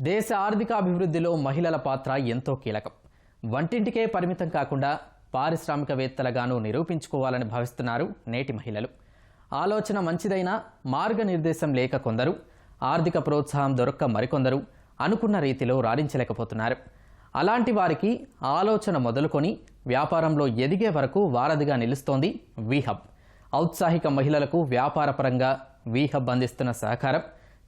దేశ ఆర్థిక అభివృద్ధిలో మహిళల పాత్ర ఎంతో కీలకం. వంటింటికే పరిమితం కాకుండా పారిశ్రామికవేత్తలుగాను నిరూపించుకోవాలని భావిస్తున్నారు నేటి మహిళలు. ఆలోచన మంచిదైనా మార్గనిర్దేశం లేక కొందరు ఆర్థిక ప్రోత్సాహం దొరక్క మరికొందరు అనుకున్న రీతిలో రాణించలేకపోతున్నారు. అలాంటి వారికి ఆలోచన మొదలుకొని వ్యాపారంలో ఎదిగే వరకు వారధిగా నిలుస్తోంది వీహబ్. ఔత్సాహిక మహిళలకు వ్యాపారపరంగా వీహబ్ అందిస్తున్న సహకారం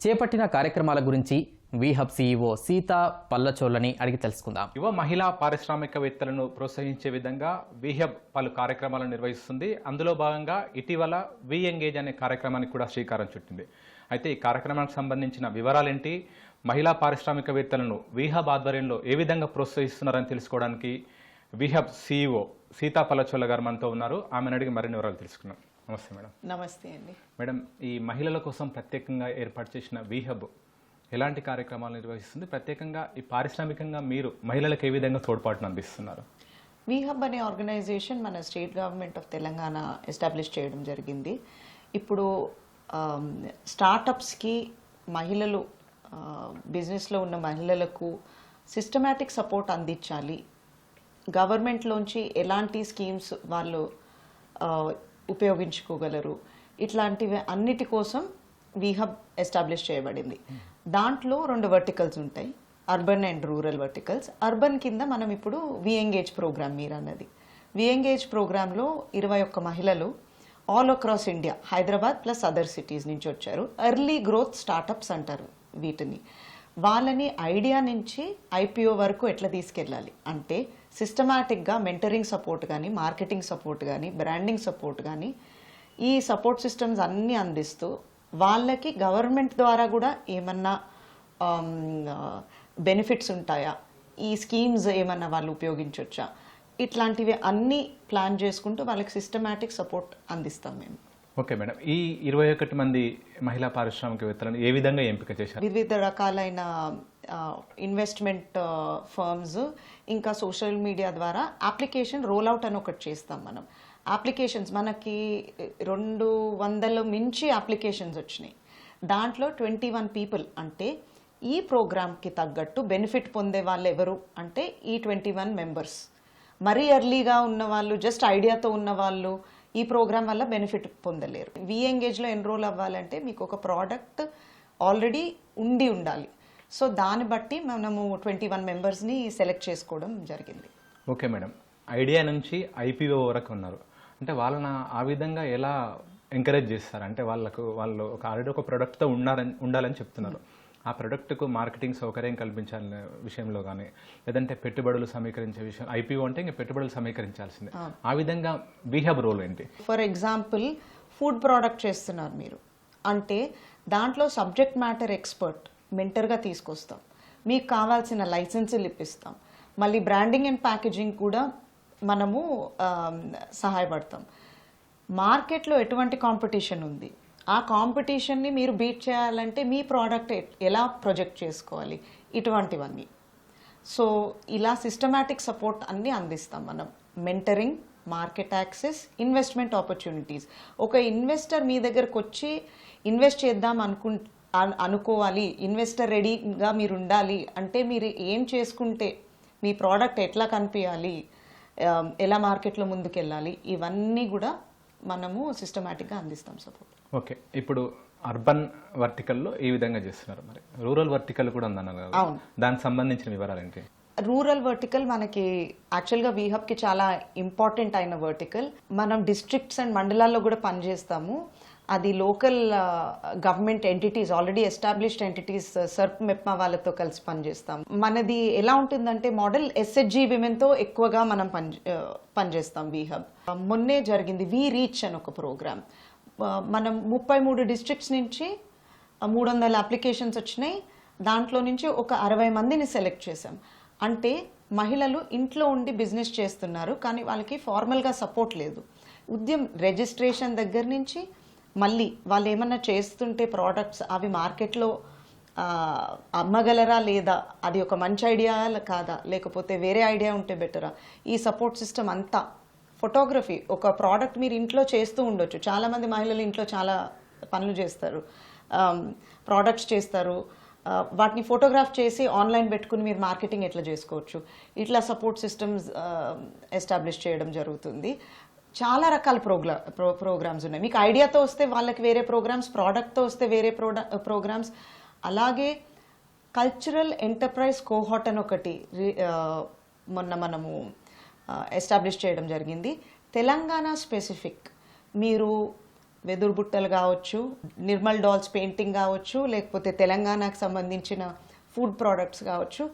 చేపట్టిన కార్యక్రమాల గురించి వీహబ్ సీఈఓ సీతా పల్లచోళ్ళని అడిగి తెలుసుకుందాం. యువ మహిళా పారిశ్రామికవేత్తలను ప్రోత్సహించే విధంగా విహబ్ పలు కార్యక్రమాలను నిర్వహిస్తుంది. అందులో భాగంగా ఇటీవల వి ఎంగేజ్ అనే కార్యక్రమానికి కూడా శ్రీకారం చుట్టింది. అయితే ఈ కార్యక్రమానికి సంబంధించిన వివరాలేంటి? మహిళా పారిశ్రామికవేత్తలను విహబ్ ఆధ్వర్యంలో ఏ విధంగా ప్రోత్సహిస్తున్నారని తెలుసుకోవడానికి విహబ్ సీఈఓ సీతా పల్లచోళ్ళ గారు మనతో ఉన్నారు. ఆమెను అడిగి మరిన్ని వివరాలు తెలుసుకున్నాం నమస్తే మేడం. నమస్తే అండి. మేడం ఈ మహిళల కోసం ప్రత్యేకంగా ఏర్పాటు చేసిన విహబ్ ఎలాంటి కార్యక్రమాలు నిర్వహిస్తుంది? ప్రత్యేకంగా ఈ పారిశ్రామికంగా మీరు మహిళలకు ఏ విధంగా తోడ్పాటును అందిస్తున్నారు? వీ హబ్ అనే ఆర్గనైజేషన్ మన state government of Telangana establish చేయడం జరిగింది. ఇప్పుడు స్టార్టప్స్కి మహిళలు బిజినెస్లో ఉన్న మహిళలకు సిస్టమాటిక్ సపోర్ట్ అందించాలి. గవర్నమెంట్లోంచి ఎలాంటి స్కీమ్స్ వాళ్ళు ఉపయోగించుకోగలరు? ఇట్లాంటివి అన్నిటి కోసం వీహబ్ ఎస్టాబ్లిష్ చేయబడింది. దాంట్లో రెండు వర్టికల్స్ ఉంటాయి. Urban and rural verticals urban కింద మనం ఇప్పుడు విఎంగేజ్ ప్రోగ్రామ్ మీరు అన్నది. విఎంగేజ్ ప్రోగ్రాంలో ఇరవై ఒక్క మహిళలు all across India Hyderabad plus other cities నుంచి వచ్చారు. ఎర్లీ గ్రోత్ స్టార్టప్స్ అంటారు వీటిని. వాళ్ళని ఐడియా నుంచి ఐపీఓ వరకు ఎట్లా తీసుకెళ్ళాలి? అంటే సిస్టమాటిక్గా మెంటరింగ్ సపోర్ట్ కానీ మార్కెటింగ్ సపోర్ట్ కానీ బ్రాండింగ్ సపోర్ట్ కానీ ఈ సపోర్ట్ సిస్టమ్స్ అన్నీ అందిస్తూ వాళ్ళకి గవర్నమెంట్ ద్వారా కూడా ఏమన్నా బెనిఫిట్స్ ఉంటాయా? ఈ స్కీమ్స్ ఏమన్నా వాళ్ళు ఉపయోగించవచ్చా ఇట్లాంటివి అన్నీ ప్లాన్ చేసుకుంటూ వాళ్ళకి సిస్టమాటిక్ సపోర్ట్ అందిస్తాం మేము. Okay madam. ఈ ఇరవై ఒకటి మంది మహిళా పారిశ్రామికవేత్తలను ఏ విధంగా ఎంపిక చేశారు? వివిధ రకాలైన ఇన్వెస్ట్మెంట్ ఫర్మ్స్ ఇంకా సోషల్ మీడియా ద్వారా అప్లికేషన్ రోల్ అవుట్ అని ఒకటి చేస్తాం మనం. అప్లికేషన్స్ మనకి రెండు వందల మించి అప్లికేషన్స్ వచ్చినాయి. దాంట్లో ట్వంటీ వన్ పీపుల్ అంటే ఈ ప్రోగ్రామ్కి తగ్గట్టు బెనిఫిట్ పొందే వాళ్ళు ఎవరు అంటే ఈ ట్వంటీ వన్ మెంబర్స్. మరీ ఎర్లీగా ఉన్న వాళ్ళు జస్ట్ ఐడియాతో ఉన్న వాళ్ళు ఈ ప్రోగ్రామ్ వల్ల బెనిఫిట్ పొందలేరు. వి ఎంగేజ్లో ఎన్రోల్ అవ్వాలంటే మీకు ఒక ప్రోడక్ట్ ఆల్రెడీ ఉండి ఉండాలి. సో దాన్ని బట్టి మనము ట్వంటీ వన్ మెంబర్స్ని సెలెక్ట్ చేసుకోవడం జరిగింది. Okay madam. ఐడియా నుంచి ఐపీఓ వరకు ఉన్నారు. అంటే వాళ్ళని ఆ విధంగా ఎలా ఎంకరేజ్ చేస్తారు? అంటే వాళ్ళకు వాళ్ళు ఒక ఆల్రెడీ ఒక ప్రోడక్ట్తో ఉండాలని ఉండాలని చెప్తున్నారు. ఆ ప్రోడక్ట్కు మార్కెటింగ్ సౌకర్యం కల్పించాలనే విషయంలో కానీ లేదంటే పెట్టుబడులు సమీకరించే విషయం ఐపీఓ అంటే ఇంకా పెట్టుబడులు సమీకరించాల్సిందే. ఆ. విధంగా బీహబ్ రోల్ ఏంటి? ఫర్ ఎగ్జాంపుల్ ఫుడ్ ప్రోడక్ట్ చేస్తున్నారు మీరు. అంటే దాంట్లో సబ్జెక్ట్ మ్యాటర్ ఎక్స్పర్ట్ మెంటర్గా తీసుకొస్తాం. మీకు కావాల్సిన లైసెన్సులు ఇప్పిస్తాం. మళ్ళీ బ్రాండింగ్ అండ్ ప్యాకేజింగ్ కూడా మనము సహాయపడతాం. మార్కెట్లో ఎటువంటి కాంపిటీషన్ ఉంది? ఆ కాంపిటీషన్ని మీరు బీట్ చేయాలంటే మీ ప్రోడక్ట్ ఎలా ప్రొజెక్ట్ చేసుకోవాలి? ఇటువంటివన్నీ. సో ఇలా సిస్టమాటిక్ సపోర్ట్ అన్నీ అందిస్తాం మనం. Mentoring market access investment opportunities. ఒక ఇన్వెస్టర్ మీ దగ్గరకు వచ్చి ఇన్వెస్ట్ చేద్దాం అనుకు అనుకోవాలి. ఇన్వెస్టర్ రెడీగా మీరు ఉండాలి అంటే మీరు ఏం చేసుకుంటే మీ ప్రోడక్ట్ ఎట్లా కనిపించాలి ఎలా మార్కెట్లో ముందుకెళ్ళాలి ఇవన్నీ కూడా మనము సిస్టమాటిక్గా అందిస్తాం సపోర్ట్ ఓకే ఇప్పుడు అర్బన్ వర్టికల్లో ఈ విధంగా చేస్తున్నారు మరి? రూరల్ వర్టికల్ కూడా ఉందన్నారు. దానికి సంబంధించిన వివరాలు ఏంటి? రూరల్ వర్టికల్ మనకి యాక్చువల్గా వీహబ్కి చాలా ఇంపార్టెంట్ అయిన వర్టికల్. మనం డిస్ట్రిక్ట్స్ అండ్ మండలాల్లో కూడా పనిచేస్తాము. అది local government entities already established entities SERP MEPMA వాళ్ళతో కలిసి పనిచేస్తాం మనది ఎలా ఉంటుందంటే మోడల్ ఎస్హెచ్జి విమెన్తో ఎక్కువగా మనం పని పనిచేస్తాం వీహబ్. మొన్నే జరిగింది వి రీచ్ అని ఒక ప్రోగ్రామ్ మనం ముప్పై మూడు డిస్ట్రిక్ట్స్ నుంచి మూడు వందల అప్లికేషన్స్ వచ్చినాయి. దాంట్లో నుంచి ఒక అరవై మందిని సెలెక్ట్ చేసాం అంటే మహిళలు ఇంట్లో ఉండి బిజినెస్ చేస్తున్నారు కానీ వాళ్ళకి ఫార్మల్గా సపోర్ట్ లేదు. ఉద్యమ్ రిజిస్ట్రేషన్ దగ్గర నుంచి మళ్ళీ వాళ్ళు ఏమన్నా చేస్తుంటే ప్రోడక్ట్స్ అవి మార్కెట్లో అమ్మగలరా లేదా? అది ఒక మంచి ఐడియా కాదా? లేకపోతే వేరే ఐడియా ఉంటే బెటరా? ఈ సపోర్ట్ సిస్టమ్ అంతా ఫోటోగ్రఫీ ఒక ప్రోడక్ట్ మీరు ఇంట్లో చేస్తూ ఉండొచ్చు. చాలామంది మహిళలు ఇంట్లో చాలా పనులు చేస్తారు. ప్రోడక్ట్స్ చేస్తారు. వాటిని ఫోటోగ్రాఫ్ చేసి ఆన్లైన్ పెట్టుకుని మీరు మార్కెటింగ్ ఎట్లా చేసుకోవచ్చు? ఇట్లా సపోర్ట్ సిస్టమ్స్ ఎస్టాబ్లిష్ చేయడం జరుగుతుంది. చాలా రకాల ప్రోగ్రా ప్రో ప్రోగ్రామ్స్ ఉన్నాయి. మీకు ఐడియాతో వస్తే వాళ్ళకి వేరే ప్రోగ్రామ్స్ ప్రోడక్ట్తో వస్తే వేరే ప్రోడ ప్రోగ్రామ్స్ అలాగే కల్చరల్ ఎంటర్ప్రైజ్ కోహాట్ అని ఒకటి రి- మొన్న మనము ఎస్టాబ్లిష్ చేయడం జరిగింది. తెలంగాణ స్పెసిఫిక్ మీరు వెదురు బుట్టలు కావచ్చు నిర్మల్ డాల్స్ పెయింటింగ్ కావచ్చు లేకపోతే తెలంగాణకు సంబంధించిన ఫుడ్ ప్రోడక్ట్స్ కావచ్చు.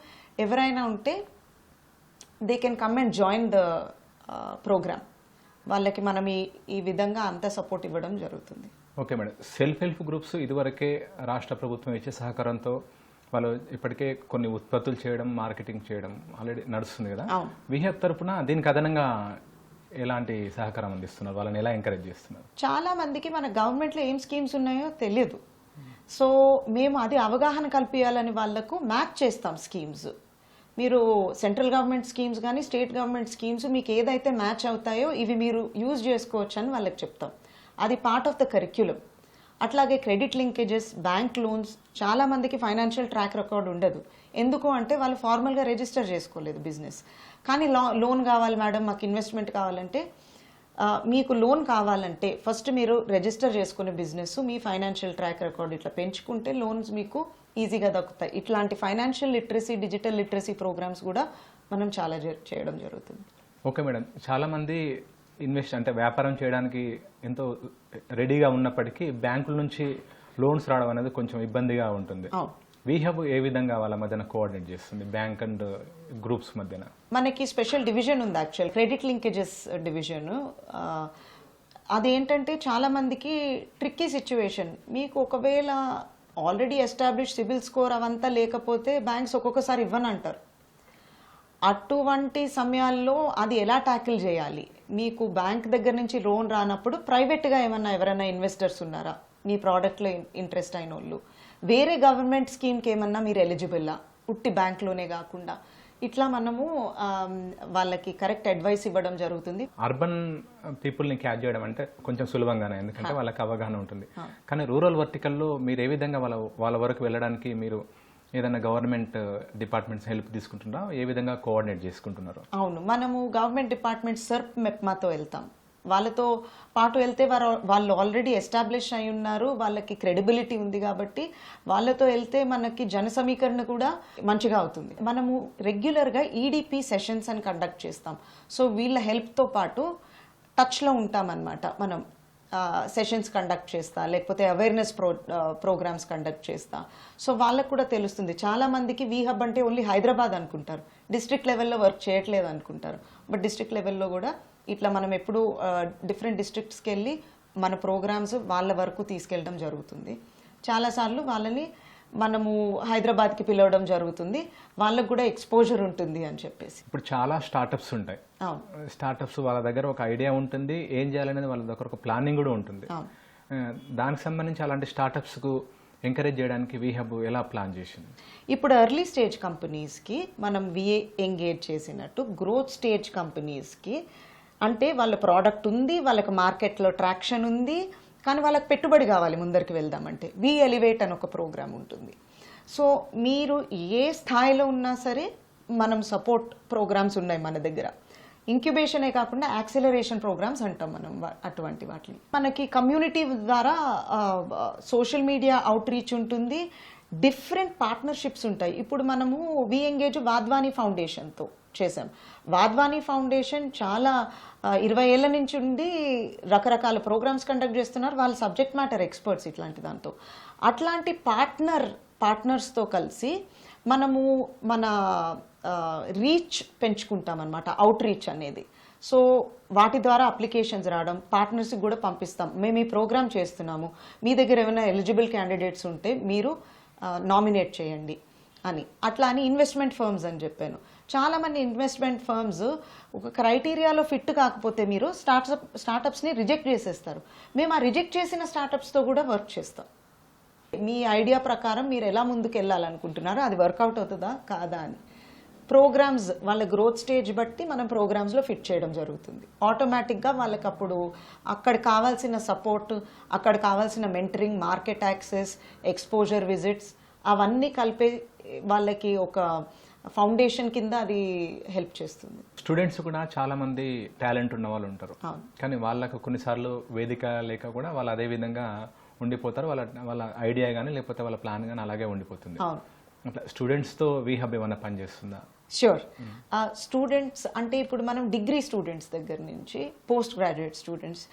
ఎవరైనా ఉంటే they can come and join the program వాళ్ళకి మనం ఈ ఈ విధంగా అంత సపోర్ట్ ఇవ్వడం జరుగుతుంది. Okay madam. Self help groups ఇదివరకే రాష్ట్ర ప్రభుత్వం ఇచ్చే సహకారంతో వాళ్ళు ఇప్పటికే కొన్ని ఉత్పత్తులు చేయడం మార్కెటింగ్ చేయడం ఆల్రెడీ నడుస్తుంది కదా. విహెప్ తరపున దీనికి అదనంగా ఎలాంటి సహకారం అందిస్తున్నారు? వాళ్ళని ఎలా ఎంకరేజ్ చేస్తున్నారు? చాలా మందికి మన గవర్నమెంట్లో ఏం స్కీమ్స్ ఉన్నాయో తెలియదు. సో మేము అది అవగాహన కల్పించాలని వాళ్ళకు మ్యాచ్ చేస్తాం స్కీమ్స్ మీరు సెంట్రల్ గవర్నమెంట్ స్కీమ్స్ కానీ స్టేట్ గవర్నమెంట్ స్కీమ్స్ మీకు ఏదైతే మ్యాచ్ అవుతాయో ఇవి మీరు యూజ్ చేసుకోవచ్చు అని వాళ్ళకి చెప్తాం. అది పార్ట్ ఆఫ్ ద కరిక్యులం అట్లాగే క్రెడిట్ లింకేజెస్ బ్యాంక్ లోన్స్ చాలా మందికి ఫైనాన్షియల్ ట్రాక్ రికార్డ్ ఉండదు. ఎందుకు అంటే వాళ్ళు ఫార్మల్గా రిజిస్టర్ చేసుకోలేదు బిజినెస్ కానీ లో లోన్ కావాలి మేడం మాకు ఇన్వెస్ట్మెంట్ కావాలంటే మీకు లోన్ కావాలంటే ఫస్ట్ మీరు రిజిస్టర్ చేసుకునే బిజినెస్ మీ ఫైనాన్షియల్ ట్రాక్ రికార్డ్ ఇట్లా పెంచుకుంటే లోన్స్ మీకు ఈజీగా దక్కుతాయి. ఇట్లాంటి financial literacy digital literacy programs కూడా మనం చాలా చేయడం జరుగుతుంది. Okay madam. చాలామంది ఇన్వెస్ట్ అంటే వ్యాపారం చేయడానికి ఎంతో రెడీగా ఉన్నప్పటికీ బ్యాంకుల నుంచి లోన్స్ రావడం అనేది కొంచెం ఇబ్బందిగా ఉంటుంది. వీహబ్ ఏ విధంగా వాళ్ళ మధ్యన కోఆర్డినేట్ చేస్తుంది? బ్యాంక్ అండ్ గ్రూప్స్ మధ్యన. మనకి స్పెషల్ డివిజన్ ఉంది యాక్చువల్ క్రెడిట్ లింకేజెస్ డివిజన్ అదేంటంటే చాలా మందికి ట్రిక్కీ సిచ్యువేషన్ మీకు ఒకవేళ ఆల్రెడీ ఎస్టాబ్లిష్ సిబిల్ స్కోర్ అవంతా లేకపోతే బ్యాంక్స్ ఒక్కొక్కసారి ఇవ్వనంటారు. అటువంటి సమయాల్లో అది ఎలా ట్యాకిల్ చేయాలి? మీకు బ్యాంక్ దగ్గర నుంచి లోన్ రానప్పుడు ప్రైవేట్గా ఏమన్నా ఎవరైనా ఇన్వెస్టర్స్ ఉన్నారా? మీ ప్రోడక్ట్లో ఇంట్రెస్ట్ అయిన వాళ్ళు వేరే గవర్నమెంట్ స్కీమ్కి ఏమన్నా మీరు ఎలిజిబుల్లా ఉట్టి బ్యాంక్లోనే కాకుండా. ఇట్లా మనము వాళ్ళకి కరెక్ట్ అడ్వైస్ ఇవ్వడం జరుగుతుంది. అర్బన్ పీపుల్ని క్యాచ్ చేయడం అంటే కొంచెం సులభంగానే ఎందుకంటే వాళ్ళకి అవగాహన ఉంటుంది. కానీ రూరల్ వర్టికల్లో మీరు ఏ విధంగా వాళ్ళ వాళ్ళ వరకు వెళ్ళడానికి మీరు ఏదైనా గవర్నమెంట్ డిపార్ట్మెంట్స్ హెల్ప్ తీసుకుంటున్నారా ఏ విధంగా కోఆర్డినేట్ చేసుకుంటున్నారు? అవును మనము గవర్నమెంట్ డిపార్ట్మెంట్ సర్ప్ మెప్మాతో వెళ్తాం. వాళ్ళతో పాటు వెళ్తే వారు వాళ్ళు ఆల్రెడీ ఎస్టాబ్లిష్ అయి ఉన్నారు వాళ్ళకి క్రెడిబిలిటీ ఉంది కాబట్టి వాళ్ళతో వెళ్తే మనకి జన సమీకరణ కూడా మంచిగా అవుతుంది. మనము రెగ్యులర్గా ఈడిపి సెషన్స్ అని కండక్ట్ చేస్తాం. సో వీళ్ళ హెల్ప్తో పాటు టచ్లో ఉంటామన్నమాట. మనం సెషన్స్ కండక్ట్ చేస్తా లేకపోతే అవేర్నెస్ ప్రో ప్రోగ్రామ్స్ కండక్ట్ చేస్తా. సో వాళ్ళకు కూడా తెలుస్తుంది. చాలా మందికి వీ హబ్ అంటే ఓన్లీ హైదరాబాద్ అనుకుంటారు. డిస్ట్రిక్ట్ లెవెల్లో వర్క్ చేయట్లేదు అనుకుంటారు. బట్ డిస్ట్రిక్ట్ లెవెల్లో కూడా ఇట్లా మనం ఎప్పుడు డిఫరెంట్ డిస్ట్రిక్ట్స్కి వెళ్ళి మన ప్రోగ్రామ్స్ వాళ్ళ వరకు తీసుకెళ్ళడం జరుగుతుంది. చాలాసార్లు వాళ్ళని మనము హైదరాబాద్కి పిలవడం జరుగుతుంది. వాళ్ళకు కూడా ఎక్స్పోజర్ ఉంటుంది అని చెప్పేసి. ఇప్పుడు చాలా స్టార్టప్స్ ఉంటాయి. స్టార్టప్స్ వాళ్ళ దగ్గర ఒక ఐడియా ఉంటుంది ఏం చేయాలనేది వాళ్ళ దగ్గర ఒక ప్లానింగ్ కూడా ఉంటుంది. దానికి సంబంధించి అలాంటి స్టార్టప్స్కు ఎంకరేజ్ చేయడానికి వీహబ్ ఎలా ప్లాన్ చేసింది? ఇప్పుడు ఎర్లీ స్టేజ్ కంపెనీస్కి మనం విఏ ఎంగేజ్ చేసినట్టు గ్రోత్ స్టేజ్ కంపెనీస్కి అంటే వాళ్ళ ప్రోడక్ట్ ఉంది వాళ్ళకి మార్కెట్లో ట్రాక్షన్ ఉంది కానీ వాళ్ళకి పెట్టుబడి కావాలి ముందరికి వెళ్దామంటే. వి ఎలివేట్ అని ఒక ప్రోగ్రామ్ ఉంటుంది. సో మీరు ఏ స్థాయిలో ఉన్నా సరే మనం సపోర్ట్ ప్రోగ్రామ్స్ ఉన్నాయి మన దగ్గర. ఇంక్యుబేషనే కాకుండా యాక్సిలరేషన్ ప్రోగ్రామ్స్ అంటాం మనం అటువంటి వాటిని. మనకి కమ్యూనిటీ ద్వారా సోషల్ మీడియా అవుట్ రీచ్ ఉంటుంది. డిఫరెంట్ పార్ట్నర్షిప్స్ ఉంటాయి. ఇప్పుడు మనము వి ఎంగేజ్ వాద్వాని ఫౌండేషన్తో చేశాం. వాద్వాని ఫౌండేషన్ చాలా ఇరవై ఏళ్ళ నుంచి ఉండి రకరకాల ప్రోగ్రామ్స్ కండక్ట్ చేస్తున్నారు. వాళ్ళ సబ్జెక్ట్ మ్యాటర్ ఎక్స్పర్ట్స్ ఇట్లాంటి దాంతో. అట్లాంటి పార్ట్నర్ పార్ట్నర్స్తో కలిసి మనము మన రీచ్ పెంచుకుంటాం అనమాట అవుట్ రీచ్ అనేది. సో వాటి ద్వారా అప్లికేషన్స్ రావడం పార్ట్నర్స్కి కూడా పంపిస్తాం. మేము ఈ ప్రోగ్రామ్ చేస్తున్నాము. మీ దగ్గర ఏమైనా ఎలిజిబుల్ క్యాండిడేట్స్ ఉంటే మీరు నామినేట్ చేయండి అని. అట్లా అని ఇన్వెస్ట్మెంట్ ఫర్మ్స్ అని చెప్పాను. చాలా మంది ఇన్వెస్ట్మెంట్ ఫర్మ్స్ ఒక క్రైటీరియాలో ఫిట్ కాకపోతే మీరు స్టార్ట్అప్ స్టార్టప్స్ని రిజెక్ట్ చేసేస్తారు. మేము ఆ రిజెక్ట్ చేసిన స్టార్టప్స్తో కూడా వర్క్ చేస్తాం. మీ ఐడియా ప్రకారం మీరు ఎలా ముందుకు వెళ్ళాలనుకుంటున్నారో అది వర్కౌట్ అవుతుందా? కాదా అని. ప్రోగ్రామ్స్ వాళ్ళ గ్రోత్ స్టేజ్ బట్టి మనం ప్రోగ్రామ్స్లో ఫిట్ చేయడం జరుగుతుంది. ఆటోమేటిక్గా వాళ్ళకి అప్పుడు అక్కడ కావాల్సిన సపోర్ట్ అక్కడ కావాల్సిన mentoring market access exposure visits అవన్నీ కలిపే వాళ్ళకి ఒక ఫౌండేషన్ కింద అది హెల్ప్ చేస్తుంది. స్టూడెంట్స్ కూడా చాలా మంది టాలెంట్ ఉన్న వాళ్ళు ఉంటారు. కానీ వాళ్ళకు కొన్నిసార్లు వేదిక లేక కూడా వాళ్ళు అదే విధంగా ఉండిపోతారు. వాళ్ళ వాళ్ళ ఐడియా కానీ లేకపోతే వాళ్ళ ప్లాన్ కానీ అలాగే ఉండిపోతుంది. అట్లా స్టూడెంట్స్తో వీ హబ్ ఏమైనా పనిచేస్తుందా? ష్యూర్ స్టూడెంట్స్ అంటే ఇప్పుడు మనం డిగ్రీ స్టూడెంట్స్ దగ్గర నుంచి పోస్ట్ గ్రాడ్యుయేట్ స్టూడెంట్స్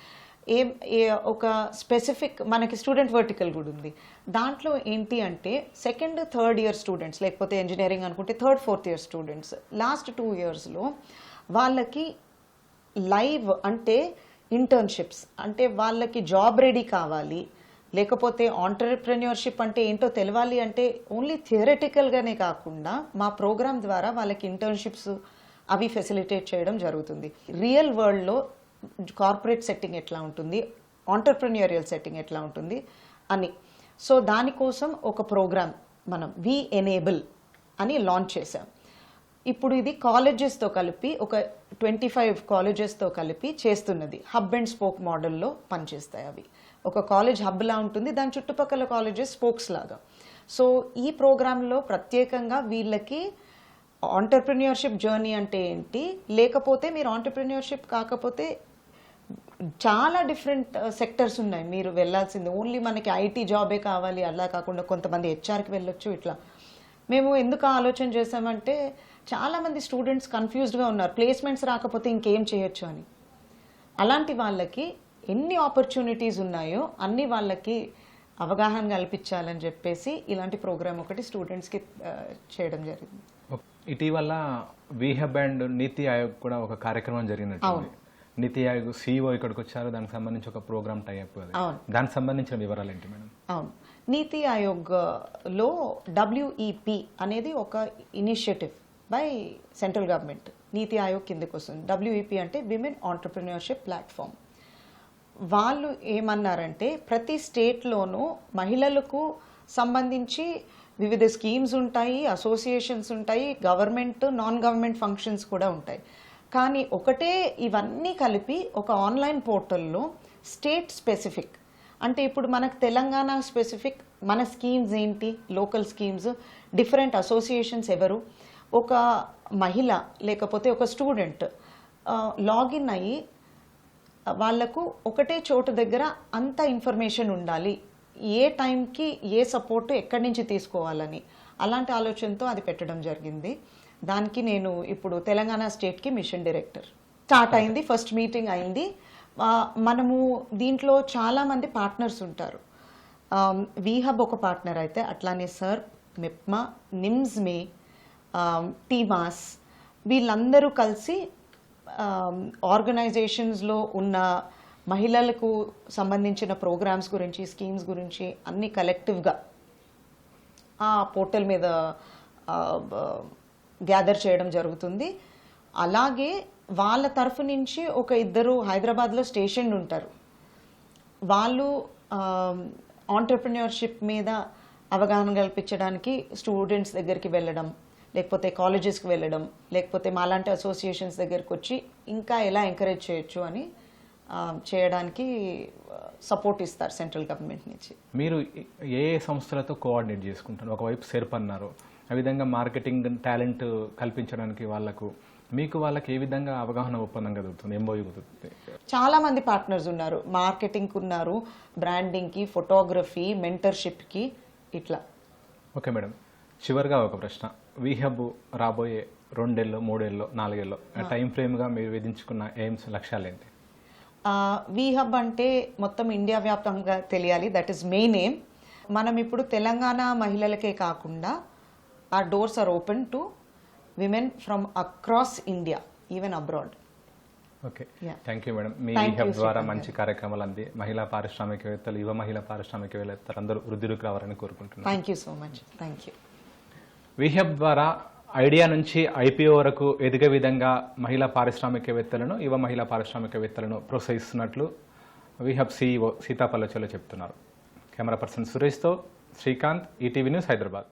ఏం ఏ ఒక స్పెసిఫిక్ మనకి స్టూడెంట్ వర్టికల్ కూడా ఉంది. దాంట్లో ఏంటి అంటే సెకండ్ థర్డ్ ఇయర్ స్టూడెంట్స్ లేకపోతే ఇంజనీరింగ్ అనుకుంటే third fourth year students last two ఇయర్స్లో వాళ్ళకి లైవ్ అంటే ఇంటర్న్షిప్స్ అంటే వాళ్ళకి జాబ్ రెడీ కావాలి లేకపోతే ఆంటర్ప్రెన్యూర్షిప్ అంటే ఏంటో తెలవాలి అంటే ఓన్లీ థియరటికల్గానే కాకుండా మా ప్రోగ్రామ్ ద్వారా వాళ్ళకి ఇంటర్న్షిప్స్ అవి ఫెసిలిటేట్ చేయడం జరుగుతుంది. రియల్ వరల్డ్లో కార్పొరేట్ సెట్టింగ్ ఎట్లా ఉంటుంది? ఆంటర్ప్రెన్యూరియల్ సెట్టింగ్ ఎట్లా ఉంటుంది? అని. సో దానికోసం ఒక ప్రోగ్రామ్ మనం వి ఎనేబుల్ అని లాంచ్ చేసాం ఇప్పుడు ఇది కాలేజెస్తో కలిపి ఒక ట్వంటీ ఫైవ్ కాలేజెస్తో కలిపి చేస్తున్నది. హబ్ అండ్ స్పోక్ మోడల్లో పనిచేస్తాయి అవి. ఒక కాలేజ్ హబ్లా ఉంటుంది దాని చుట్టుపక్కల కాలేజెస్ స్పోక్స్ లాగా. సో ఈ ప్రోగ్రాంలో ప్రత్యేకంగా వీళ్ళకి ఆంటర్ప్రిన్యూర్షిప్ జర్నీ అంటే ఏంటి? లేకపోతే మీరు ఆంటర్ప్రిన్యూర్షిప్ కాకపోతే చాలా డిఫరెంట్ సెక్టర్స్ ఉన్నాయి. మీరు వెళ్ళాల్సింది. ఓన్లీ మనకి ఐటీ జాబే కావాలి అలా కాకుండా కొంతమంది హెచ్ఆర్కి వెళ్ళొచ్చు ఇట్లా. మేము ఎందుకు ఆలోచన చేసామంటే చాలామంది స్టూడెంట్స్ కన్ఫ్యూజ్డ్గా ఉన్నారు. ప్లేస్మెంట్స్ రాకపోతే ఇంకేం చేయొచ్చు అని. అలాంటి వాళ్ళకి ఎన్ని ఆపర్చునిటీస్ ఉన్నాయో అన్ని వాళ్ళకి అవగాహన కల్పించాలని చెప్పేసి ఇలాంటి ప్రోగ్రామ్ ఒకటి స్టూడెంట్స్కి చేయడం జరిగింది. ఇటీవల వీ హబ్ అండ్ నీతి ఆయోగ్ కూడా ఒక కార్యక్రమం జరిగినట్టుంది. నీతి ఆయోగ్ సిఇఓ ఇక్కడికి వచ్చారు. దానికి సంబంధించి ఒక ప్రోగ్రామ్ అవును. దానికి సంబంధించిన వివరాలు ఏంటి మేడం? అవును. నీతి ఆయోగ్లో డబ్ల్యూఈపి అనేది ఒక ఇనిషియేటివ్ బై సెంట్రల్ గవర్నమెంట్. నీతి ఆయోగ్ కిందకి వస్తుంది. డబ్ల్యూఈపి అంటే విమెన్ ఆంటర్ప్రినర్షిప్ ప్లాట్ఫామ్ వాళ్ళు ఏమన్నారంటే ప్రతి స్టేట్లోనూ మహిళలకు సంబంధించి వివిధ స్కీమ్స్ ఉంటాయి అసోసియేషన్స్ ఉంటాయి గవర్నమెంట్ నాన్ గవర్నమెంట్ ఫంక్షన్స్ కూడా ఉంటాయి. కానీ ఒకటే ఇవన్నీ కలిపి ఒక ఆన్లైన్ పోర్టల్లో స్టేట్ స్పెసిఫిక్. అంటే ఇప్పుడు మనకు తెలంగాణ స్పెసిఫిక్ మన స్కీమ్స్ ఏంటి లోకల్ స్కీమ్స్ డిఫరెంట్ అసోసియేషన్స్ ఎవరు? ఒక మహిళ లేకపోతే ఒక స్టూడెంట్ లాగిన్ అయ్యి వాళ్ళకు ఒకటే చోటు దగ్గర అంత ఇన్ఫర్మేషన్ ఉండాలి. ఏ టైంకి ఏ సపోర్ట్ ఎక్కడి నుంచి తీసుకోవాలని. అలాంటి ఆలోచనతో అది పెట్టడం జరిగింది. దానికి నేను ఇప్పుడు తెలంగాణ స్టేట్కి మిషన్ డైరెక్టర్. స్టార్ట్ అయింది ఫస్ట్ మీటింగ్ అయింది. మనము దీంట్లో చాలామంది పార్ట్నర్స్ ఉంటారు. వీహబ్ ఒక పార్ట్నర్ అయితే అట్లానే సర్ మిప్మా నిమ్స్ మే టీమాస్ వీళ్ళందరూ కలిసి ఆర్గనైజేషన్స్లో ఉన్న మహిళలకు సంబంధించిన ప్రోగ్రామ్స్ గురించి స్కీమ్స్ గురించి అన్ని కలెక్టివ్గా ఆ పోర్టల్ మీద గ్యాదర్ చేయడం జరుగుతుంది. అలాగే వాళ్ళ తరఫు నుంచి ఒక ఇద్దరు హైదరాబాద్లో స్టేషన్ ఉంటారు. వాళ్ళు ఆంటర్ప్రిన్యూర్షిప్ మీద అవగాహన కల్పించడానికి స్టూడెంట్స్ దగ్గరికి వెళ్ళడం లేకపోతే కాలేజెస్కి వెళ్ళడం లేకపోతే మాలాంటి అసోసియేషన్స్ దగ్గరికి వచ్చి ఇంకా ఎలా ఎంకరేజ్ చేయొచ్చు అని చేయడానికి సపోర్ట్ ఇస్తారు సెంట్రల్ గవర్నమెంట్ నుంచి. మీరు ఏ ఏ సంస్థలతో కోఆర్డినేట్ చేసుకుంటారు ఒకవైపు సెర్ప్ అన్నారు ఆ విధంగా మార్కెటింగ్ టాలెంట్ కల్పించడానికి వాళ్ళకు మీకు వాళ్ళకి ఏ విధంగా అవగాహన ఒప్పందం కలుగుతుంది ఎంబోయూ కుదురుతుంది? చాలా మంది పార్ట్నర్స్ ఉన్నారు మార్కెటింగ్కి ఉన్నారు బ్రాండింగ్కి ఫోటోగ్రఫీ మెంటర్షిప్కి ఇట్లా. Okay madam. చివరిగా ఒక ప్రశ్న. వీహబ్ రాబోయే రెండేళ్ళు మూడేళ్ళు నాలుగేళ్ళు టైం ఫ్రేమ్గా మీరు విధించుకున్న ఎయిమ్స్ లక్ష్యాలు ఏంటి? వి హబ్ అంటే మొత్తం ఇండియా వ్యాప్తంగా తెలియాలి దట్ ఈస్ మెయిన్ ఎయిమ్ మనం ఇప్పుడు తెలంగాణ మహిళలకే కాకుండా ఆ doors are open to women from across India even abroad okay. Thank you madam me hub ద్వారా మంచి కార్యక్రమాలు అంది మహిళా పారిశ్రామికవేత్తలు యువ మహిళా పారిశ్రామికవేత్తలు అందరూ వృద్ధిలోకి రావాలని కోరుకుంటున్నాను. Thank you so much thank you we hub ద్వారా ఐడియా నుంచి ఐపీఓ వరకు ఎదిగే విధంగా మహిళా పారిశ్రామికవేత్తలను యువ మహిళా పారిశ్రామికవేత్తలను ప్రోత్సహిస్తున్నట్లు విహబ్ సిఇఓ సీతాపల్లచలో చెప్తున్నారు. కెమెరా పర్సన్ సురేష్తో శ్రీకాంత్ ఈటీవీ న్యూస్ హైదరాబాద్